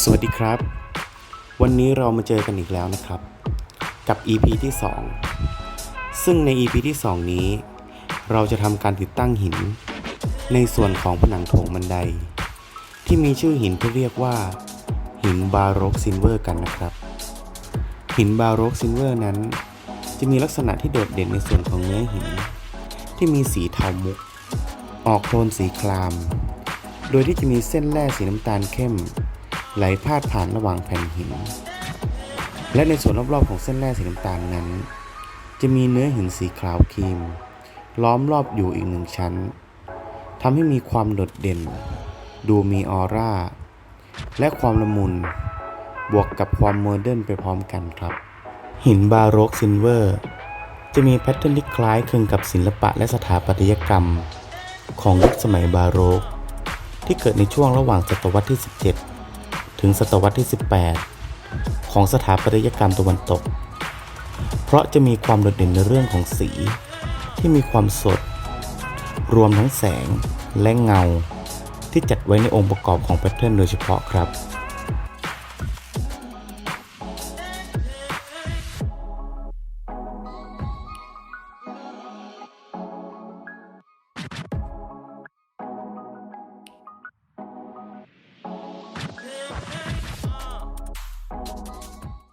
สวัสดีครับ วันนี้เรามาเจอกันอีกแล้วนะครับ กับ EP ที่ 2 ซึ่งใน EP ที่ 2 นี้ เราจะทำการติดตั้งหิน ในส่วนของผนังโถงบันได ที่มีชื่อหินที่เรียกว่า หินบาโรกซินเวอร์กันนะครับ หินบาโรกซินเวอร์นั้น จะมีลักษณะที่โดดเด่นในส่วนของเนื้อหิน ที่มีสีเทามุก ออกโทนสีคราม โดยที่จะมีเส้นแร่สีน้ำตาลเข้ม ไหลพาดผ่านระหว่างแผ่นหิน และในส่วนรอบๆของเส้นแร่สีน้ำตาลนั้น จะมีเนื้อหินสีขาวครีม ล้อมรอบอยู่อีกหนึ่งชั้นทำให้มีความโดดเด่น ดูมีออร่า และความละมุน บวกกับความโมเดิร์นไปพร้อมกันครับ หินบาโรกซินเวอร์ จะมีแพทเทิร์นที่คล้ายคลึงกับศิลปะและสถาปัตยกรรม ของยุคสมัยบาโรก ที่เกิดในช่วงระหว่างศตวรรษที่ 17 ถึงศตวรรษที่ 18 ของสถาปัตยกรรมตะวันตก เพราะจะมีความโดดเด่นในเรื่องของสี ที่มีความสด รวมทั้งแสงและเงา ที่จัดไว้ในองค์ประกอบของแพทเทิร์นโดยเฉพาะครับ